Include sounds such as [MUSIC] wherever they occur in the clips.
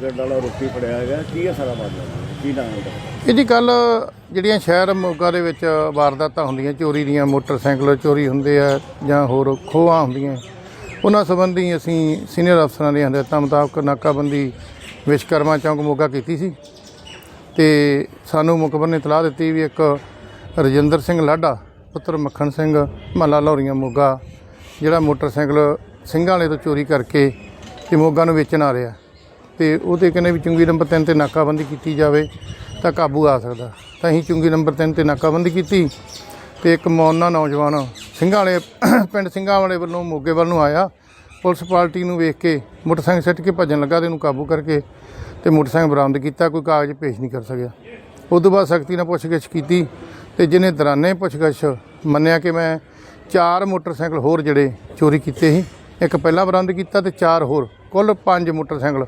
ਕਰਨ ਵਾਲਾ ਰੋਪੀ ਫੜਿਆ ਹੈਗਾ, ਕੀ ਹੈ ਸਾਰਾ ਮਾਮਲਾ? ਕੀ ਨਾਮ ਹੈ ਉਹਦਾ? ਇਹ ਜੀ ਕੱਲ ਜਿਹੜੀਆਂ ਸ਼ਹਿਰ ਮੋਗਾ ਦੇ ਵਿੱਚ ਵਾਰਦਾਤਾਂ ਹੁੰਦੀਆਂ, ਚੋਰੀ ਦੀਆਂ, ਮੋਟਰਸਾਈਕਲ ਚੋਰੀ ਹੁੰਦੇ ਆ ਜਾਂ ਹੋਰ ਖੋਹਾਂ ਹੁੰਦੀਆਂ, ਉਹਨਾਂ ਸੰਬੰਧੀ ਅਸੀਂ ਸੀਨੀਅਰ ਅਫਸਰਾਂ ਦੀਆਂ ਹਦਾਇਤਾਂ ਮੁਤਾਬਕ ਨਾਕਾਬੰਦੀ ਵਿਸ਼ਕਰਮਾ ਚੌਂਕ ਮੋਗਾ ਕੀਤੀ ਸੀ ਤੇ ਸਾਨੂੰ ਮੁਖਬਰ ਨੇ ਇਤਲਾਹ ਦਿੱਤੀ ਵੀ ਇੱਕ ਰਜਿੰਦਰ ਸਿੰਘ ਲਾਡਾ ਪੁੱਤਰ ਮੱਖਣ ਸਿੰਘ, ਮਹੱਲਾ ਲੌਰੀਆਂ ਮੋਗਾ, ਜਿਹੜਾ ਮੋਟਰਸਾਈਕਲ ਸਿੰਘਾਂ ਵਾਲੇ ਤੋਂ ਚੋਰੀ ਕਰਕੇ ਤੇ ਮੋਗਾ ਨੂੰ ਵੇਚਣ ਆ ਰਿਹਾ। ਤੇ ਉਹਦੇ ਕਹਿੰਦੇ ਵੀ ਚੁੰਗੀ ਨੰਬਰ 3 ਤੇ ਨਾਕਾਬੰਦੀ ਕੀਤੀ ਜਾਵੇ ਤਾਂ ਕਾਬੂ ਆ ਸਕਦਾ। ਤਾਂ ਅਸੀਂ ਚੁੰਗੀ ਨੰਬਰ 3 ਤੇ ਨਾਕਾਬੰਦੀ ਕੀਤੀ ਤੇ ਇੱਕ ਮੌਨਾ ਨੌਜਵਾਨ ਸਿੰਘਾਂ ਵਾਲੇ [COUGHS] ਪਿੰਡ ਸਿੰਘਾਂ ਵਾਲੇ ਵੱਲੋਂ ਮੋਗੇ ਵੱਲ ਨੂੰ ਆਇਆ। ਪੁਲਿਸ ਪਾਰਟੀ ਨੂੰ ਵੇਖ ਕੇ ਮੋਟਰਸਾਈਕਲ ਸਿੱਟ ਕੇ ਭੱਜਣ ਲੱਗਾ ਤੇ ਇਹਨੂੰ ਕਾਬੂ ਕਰਕੇ ਤੇ ਮੋਟਰਸਾਈਕਲ ਬਰਾਮਦ ਕੀਤਾ, ਕੋਈ ਕਾਗਜ਼ ਪੇਸ਼ ਨਹੀਂ ਕਰ ਸਕਿਆ। ਉਸ ਤੋਂ ਬਾਅਦ ਸਖਤੀ ਨਾਲ ਪੁੱਛਗਿੱਛ ਕੀਤੀ ਤੇ ਜਿਹਨੇ ਦੌਰਾਨੇ ਪੁੱਛਗਿੱਛ ਮੰਨਿਆ ਕਿ ਮੈਂ ਚਾਰ ਮੋਟਰਸਾਈਕਲ ਹੋਰ ਜਿਹੜੇ ਚੋਰੀ ਕੀਤੇ ਸੀ, ਇੱਕ ਪਹਿਲਾਂ ਬਰਾਮਦ ਕੀਤਾ ਤੇ ਚਾਰ ਹੋਰ, ਕੁੱਲ ਪੰਜ ਮੋਟਰਸਾਈਕਲ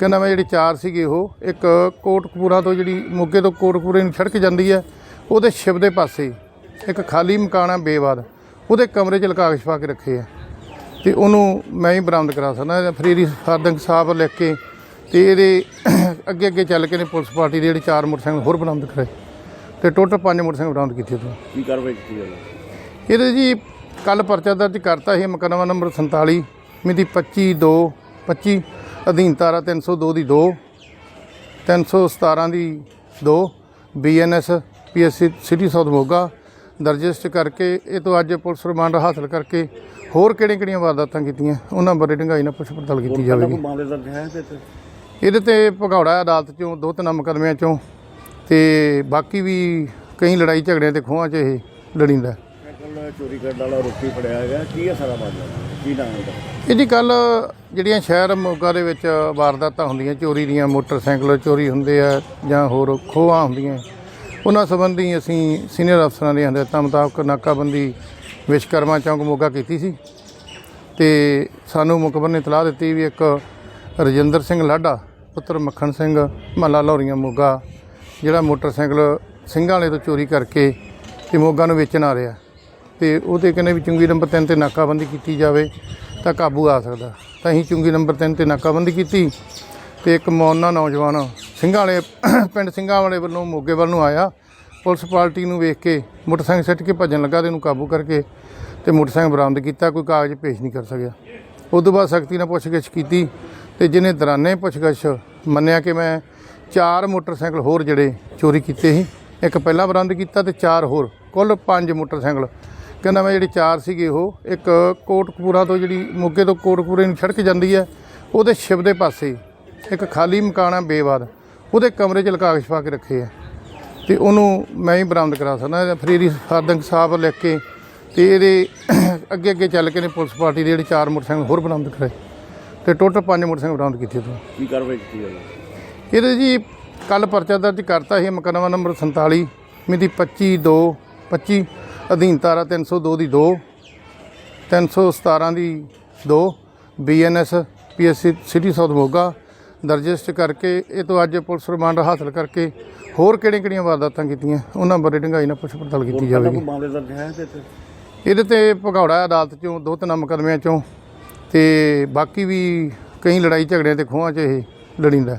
ਕਹਿੰਦਾ ਮੈਂ ਜਿਹੜੇ ਚਾਰ ਸੀਗੇ ਉਹ ਇੱਕ ਕੋਟਕਪੂਰਾ ਤੋਂ ਜਿਹੜੀ ਮੋਗੇ ਤੋਂ ਕੋਟਕਪੂਰੇ ਨੂੰ ਸੜਕ ਜਾਂਦੀ ਹੈ ਉਹਦੇ ਸ਼ਿਵ ਦੇ ਪਾਸੇ ਇੱਕ ਖਾਲੀ ਮਕਾਨ ਆ ਬੇਵਾਦ ਉਹਦੇ ਕਮਰੇ 'ਚ ਲਕਾ ਕੇ ਛਪਾ ਕੇ ਰੱਖੇ ਆ। ਤੇ ਉਹਨੂੰ ਮੈਂ ਹੀ ਬਰਾਮਦ ਕਰਾ ਸਕਦਾ ਫਰੀਦੀ ਫਾਰਦੰਗ ਸਾਹਿਬ ਲਿਖ ਕੇ ਤੇ ਇਹਦੇ ਅੱਗੇ ਅੱਗੇ ਚੱਲ ਕੇ ਨੇ ਪੁਲਿਸ ਪਾਰਟੀ ਦੇ ਜਿਹੜੇ ਚਾਰ ਮੋਟਰਸਾਈਕਲ ਹੋਰ ਬਰਾਮਦ ਕਰਾਏ। ਤੇ ਟੋਟਲ ਪੰਜ ਮੋਟਰਸਾਈਕਲ ਬਰਾਮਦ ਕੀਤੇ ਉਹਦੇ। ਕੀ ਕਾਰਵਾਈ ਕੀਤੀ ਜਾਵੇ ਇਹਦੇ ਜੀ ਕੱਲ ਪਰਚਾ ਦਰਜ ਕਰਤਾ ਸੀ ਮੁਕੱਦਮਾ ਨੰਬਰ 47 ਮਿਤੀ 25 2 25 ਅਧੀਨ ਧਾਰਾ 302 ਦੀ 2 317 ਦੀ 2 BNS PSC city south Moga ਦਰਜਿਸਟ ਕਰਕੇ ਇਹ ਤੋਂ ਅੱਜ ਪੁਲਿਸ ਰਿਮਾਂਡ ਹਾਸਲ ਕਰਕੇ ਹੋਰ ਕਿਹੜੀਆਂ ਕਿਹੜੀਆਂ ਵਾਰਦਾਤਾਂ ਕੀਤੀਆਂ ਉਹਨਾਂ ਬਾਰੇ ਡੂੰਘਾਈ ਨਾਲ ਪੁੱਛ ਪੜਤਾਲ ਕੀਤੀ ਜਾਵੇਗੀ। ਕੋਈ ਮਾਮਲੇ ਦਰਜ ਹੈ ਤੇ ਤੇ? ਇਹਦੇ ਤੇ ਭਗੌੜਾ ਅਦਾਲਤ ਚੋਂ ਦੋ ਤਿੰਨ ਮੁਕੱਦਮਿਆਂ ਚੋਂ ਤੇ ਬਾਕੀ ਵੀ ਕਈ ਲੜਾਈ ਝਗੜਿਆਂ ਤੇ ਖੋਹਾਂ 'ਚ ਇਹ ਲੜੀਂਦਾ। ਚੋਰੀ ਕਰਨ ਵਾਲਾ ਰੋਪੀ ਫੜਿਆ ਹੈਗਾ। ਕੀ ਹੈ ਸਾਰਾ ਮਾਮਲਾ? ਕੀ ਨਾਮ ਹੈ ਉਹਦਾ ਇਹ ਜੀ ਕੱਲ ਜਿਹੜੀਆਂ ਸ਼ਹਿਰ ਮੋਗਾ ਦੇ ਵਿੱਚ ਵਾਰਦਾਤਾਂ ਹੁੰਦੀਆਂ, ਚੋਰੀ ਦੀਆਂ, ਮੋਟਰਸਾਈਕਲ ਚੋਰੀ ਹੁੰਦੇ ਆ ਜਾਂ ਹੋਰ ਖੋਹਾਂ ਹੁੰਦੀਆਂ, ਉਹਨਾਂ ਸੰਬੰਧੀ ਅਸੀਂ ਸੀਨੀਅਰ ਅਫਸਰਾਂ ਦੀਆਂ ਹਦਾਇਤਾਂ ਮੁਤਾਬਕ ਨਾਕਾਬੰਦੀ ਵਿਸ਼ਕਰਮਾ ਚੌਂਕ ਮੋਗਾ ਕੀਤੀ ਸੀ। ਤੇ ਸਾਨੂੰ ਮੁਖਬਰ ਨੇ ਇਤਲਾਹ ਦਿੱਤੀ ਵੀ ਇੱਕ ਰਜਿੰਦਰ ਸਿੰਘ ਲਾਡਾ ਪੁੱਤਰ ਮੱਖਣ ਸਿੰਘ, ਮਹੱਲਾ ਲੌਰੀਆਂ ਮੋਗਾ, ਜਿਹੜਾ ਮੋਟਰਸਾਈਕਲ ਸਿੰਘਾਂ ਵਾਲੇ ਤੋਂ ਚੋਰੀ ਕਰਕੇ ਤੇ ਮੋਗਾ ਨੂੰ ਵੇਚਣ ਆ ਰਿਹਾ। ਤੇ ਉਹਦੇ ਕਹਿੰਦੇ ਵੀ ਚੁੰਗੀ ਨੰਬਰ 3 ਤੇ ਨਾਕਾਬੰਦੀ ਕੀਤੀ ਜਾਵੇ ਤਾਂ ਕਾਬੂ ਆ ਸਕਦਾ। ਤਾਂ ਅਸੀਂ ਚੁੰਗੀ ਨੰਬਰ 3 ਤੇ ਨਾਕਾਬੰਦੀ ਕੀਤੀ ਤੇ ਇੱਕ ਮੌਨਾ ਨੌਜਵਾਨ ਸਿੰਘਾਂ ਵਾਲੇ, ਪਿੰਡ ਸਿੰਘਾਂ ਵਾਲੇ ਵੱਲੋਂ ਮੋਗੇ ਵੱਲ ਨੂੰ ਆਇਆ। ਪੁਲਿਸ ਪਾਰਟੀ ਨੂੰ ਵੇਖ ਕੇ ਮੋਟਰਸਾਈਕਲ ਸਿੱਟ ਕੇ ਭੱਜਣ ਲੱਗਾ ਤੇ ਇਹਨੂੰ ਕਾਬੂ ਕਰਕੇ ਤੇ ਮੋਟਰਸਾਈਕਲ ਬਰਾਮਦ ਕੀਤਾ, ਕੋਈ ਕਾਗਜ਼ ਪੇਸ਼ ਨਹੀਂ ਕਰ ਸਕਿਆ। ਉਸ ਤੋਂ ਬਾਅਦ ਸਖਤੀ ਨਾਲ ਪੁੱਛਗਿੱਛ ਕੀਤੀ ਤੇ ਜਿਹਨੇ ਦੌਰਾਨੇ ਪੁੱਛਗਿੱਛ ਮੰਨਿਆ ਕਿ ਮੈਂ ਚਾਰ ਮੋਟਰਸਾਈਕਲ ਹੋਰ ਜਿਹੜੇ ਚੋਰੀ ਕੀਤੇ ਸੀ, ਇੱਕ ਪਹਿਲਾਂ ਬਰਾਮਦ ਕੀਤਾ ਤੇ ਚਾਰ ਹੋਰ, ਕੁੱਲ ਪੰਜ ਮੋਟਰਸਾਈਕਲ ਕਹਿੰਦਾ ਮੈਂ ਜਿਹੜੇ ਚਾਰ ਸੀਗੇ ਉਹ ਇੱਕ ਕੋਟਕਪੂਰਾ ਤੋਂ ਜਿਹੜੀ ਮੋਗੇ ਤੋਂ ਕੋਟਕਪੂਰੇ ਨੂੰ ਸੜਕ ਜਾਂਦੀ ਹੈ ਉਹਦੇ ਸ਼ਿਵ ਦੇ ਪਾਸੇ ਇੱਕ ਖਾਲੀ ਮਕਾਨ ਆ ਬੇਵਾਦ ਉਹਦੇ ਕਮਰੇ 'ਚ ਲਕਾ ਕੇ ਛਪਾ ਕੇ ਰੱਖੇ ਆ। ਤੇ ਉਹਨੂੰ ਮੈਂ ਹੀ ਬਰਾਮਦ ਕਰਾ ਸਕਦਾ ਫਰੀਦੀ ਫਾਰਦੰਗ ਸਾਹਿਬ ਲਿਖ ਕੇ ਤੇ ਇਹਦੇ ਅੱਗੇ ਅੱਗੇ ਚੱਲ ਕੇ ਨੇ ਪੁਲਿਸ ਪਾਰਟੀ ਦੇ ਜਿਹੜੇ ਚਾਰ ਮੋਟਰਸਾਈਕਲ ਹੋਰ ਬਰਾਮਦ ਕਰਾਏ। ਤੇ ਟੋਟਲ ਪੰਜ ਮੋਟਰਸਾਈਕਲ ਬਰਾਮਦ ਕੀਤੇ ਉਹਦੇ। ਕੀ ਕਾਰਵਾਈ ਕੀਤੀ ਜਾਵੇ ਇਹਦੇ ਜੀ ਕੱਲ ਪਰਚਾ ਦਰਜ ਕਰਤਾ ਸੀ ਮੁਕੱਦਮਾ ਨੰਬਰ 47 ਮਿਤੀ 25 2 25 ਅਧੀਨ ਧਾਰਾ 302 ਦੀ 2 317 ਦੀ 2 BNS PSC city south Moga ਦਰਜਿਸਟ ਕਰਕੇ ਇਹ ਤੋਂ ਅੱਜ ਪੁਲਿਸ ਰਿਮਾਂਡ ਹਾਸਲ ਕਰਕੇ ਹੋਰ ਕਿਹੜੀਆਂ ਕਿਹੜੀਆਂ ਵਾਰਦਾਤਾਂ ਕੀਤੀਆਂ ਉਹਨਾਂ ਬਾਰੇ ਡੂੰਘਾਈ ਨਾਲ ਪੁੱਛ ਪੜਤਾਲ ਕੀਤੀ ਜਾਵੇਗੀ ਕੋਈ ਮਾਮਲੇ ਦਰਜ ਹੈ ਤੇ ਤੇ? ਇਹਦੇ ਤੇ ਭਗੌੜਾ ਅਦਾਲਤ ਚੋਂ ਦੋ ਤਿੰਨ ਮੁਕੱਦਮਿਆਂ ਚੋਂ ਤੇ ਬਾਕੀ ਵੀ ਕਈ ਲੜਾਈ ਝਗੜਿਆਂ ਤੇ ਖੋਹਾਂ 'ਚ ਇਹ ਲੜੀਂਦਾ।